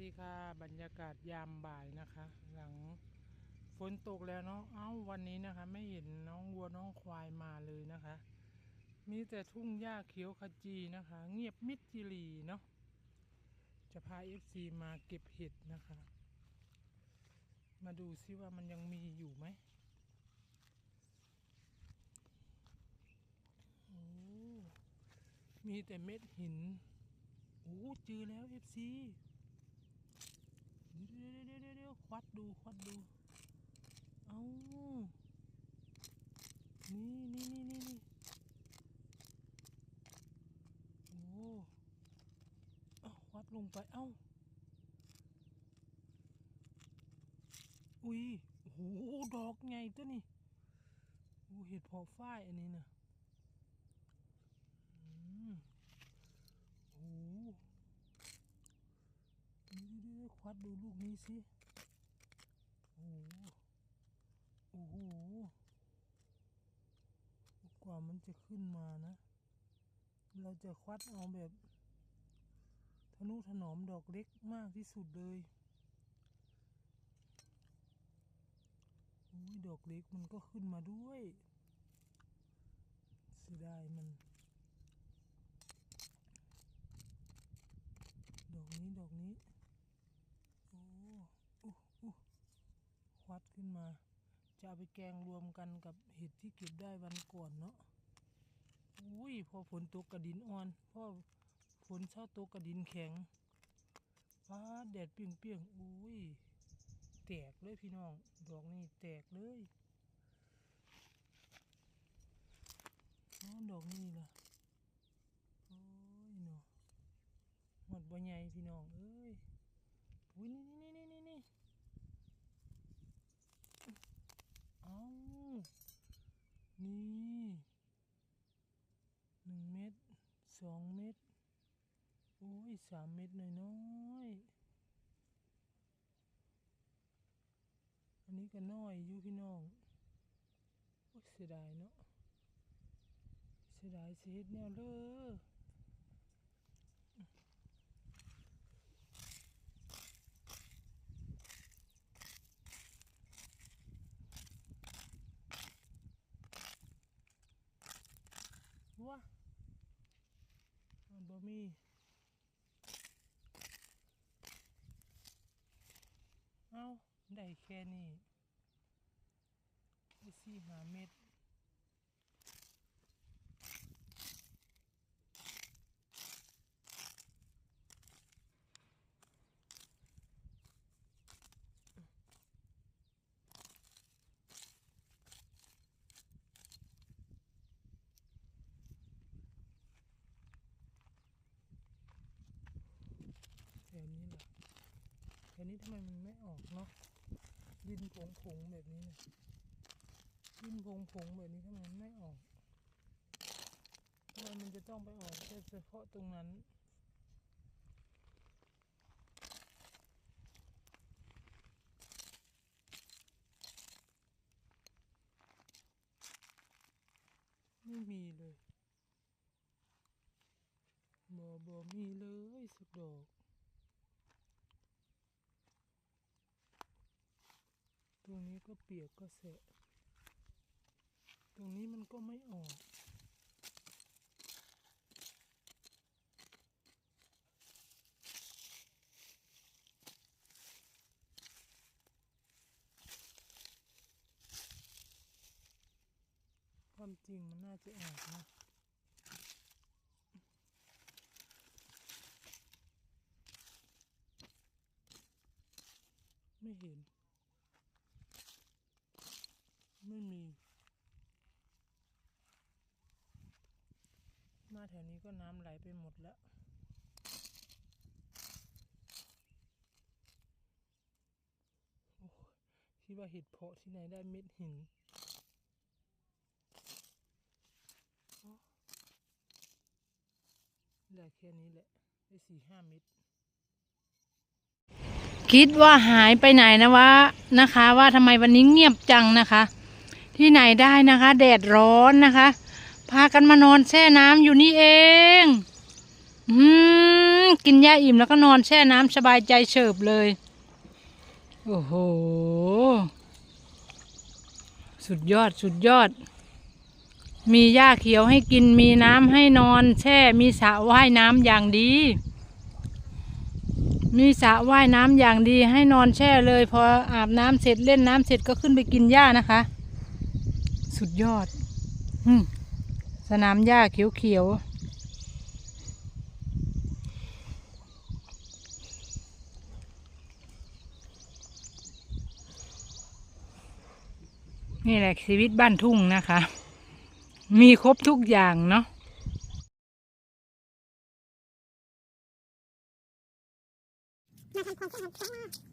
ดีค่ะบรรยากาศยามบ่ายนะคะ หลังฝนตกแล้วเนาะเอ้าวันนี้นะคะ ไม่เห็นน้องวัวน้องควายมาเลยนะคะ มีแต่ทุ่งหญ้าเขียวขจีนะคะ เงียบมิดจิรีเนาะจะพาเอฟซีมาเก็บเห็ดนะคะ มาดูซิว่ามันยังมีอยู่ไหมโอ้มีแต่เม็ดหินโอ้เจอแล้วเอฟซีเดี๋ยวเดี๋ยวเดี๋ยวเดี๋ยว ควัดดูควัดดู เอานี่นี่นี่นี่นี่โอ้เอาควัดลงไป เอ้า อุ้ยโอ้โห ดอกไงตัวนี้โอ้เห็ดเพอฝ้ายอันนี้นะอืมโอ้โหดี๋ยวๆๆควัดดูลูกนี้สิ โอ้โหโอ้โหกว่ามันจะขึ้นมานะ เราจะควัดเอาแบบทนุถนอมดอกเล็กมากที่สุดเลยอ้ยดอกเล็กมันก็ขึ้นมาด้วย เสียดายมัน ดอกนี้ดอกนี้ โอ้อู้อู้ ดขึ้นมา จะเอาไปแกงรวมกันกับเห็ดที่เก็บได้วันก่อนเนาะอุ้ยพอฝนตกกระดินอ่อนพอฝนเช้าตกกระดินแข็งฟ้าแดดเปรี้ยงๆอุ้ยแตกเลยพี่น้อง ดอกนี้แตกเลยอ๋อดอกนี้ล่ะโอ้ยเนาะหมดบ่ใหญ่พี่น้องเอ้ยอุ้ยนี่นี่เอานี่หนึ่งเม็ดสองเม็ดโอ้ย สามเม็ดน้อยน้อยๆอันนี้ก็น้อยอยู่พี่น้องโอ้เสียดายเนาะเสียดายเสียดแนวเล้อ ว้ามันบ่มี เอาได้ แค่นี้ได้สี่หาเม็ดแถวนี้แหละแถวนี้ทำไมมันไม่ออกเนาะ ดินผงผงแบบนี้นะดินผงผงแบบนี้ทำไมมันไม่ออกทำไมมันจะต้องไปออกแค่เฉพาะตรงนั้นไม่มีเลยบอบอมีเลยสักดอก ตรงนี้ก็เปียกก็แสะตรงนี้มันก็ไม่ออกความจริงมันน่าจะออกนะ ไม่เห็น ไม่มี มา แถวนี้ก็น้ำไหลไปหมดแล้ว โอ้คิดว่าเห็ดเพาะที่ไหนได้เม็ดหินได้แค่นี้แหละ ได้สี่ห้าเม็ดคิดว่าหายไปไหนนะวะนะคะ ว่าทำไมวันนี้เงียบจังนะคะ ที่ไหนได้นะคะ แดดร้อนนะคะ พากันมานอนแช่น้ำอยู่นี่เอง อืมกินหญ้าอิ่มแล้วก็นอนแช่น้ำสบายใจเฉิบเลย โอ้โห สุดยอดสุดยอด มีหญ้าเขียวให้กินมีน้ำให้นอนแช่ มีสระว่ายน้ำอย่างดี มีสระว่ายน้ำอย่างดีให้นอนแช่เลย พออาบน้ำเสร็จเล่นน้ำเสร็จก็ขึ้นไปกินหญ้านะคะ สุดยอด อืม สนามหญ้าเขียวๆนี่แหละชีวิตบ้านทุ่งนะคะ มีครบทุกอย่างเนาะมาทำความสะอาดจ้า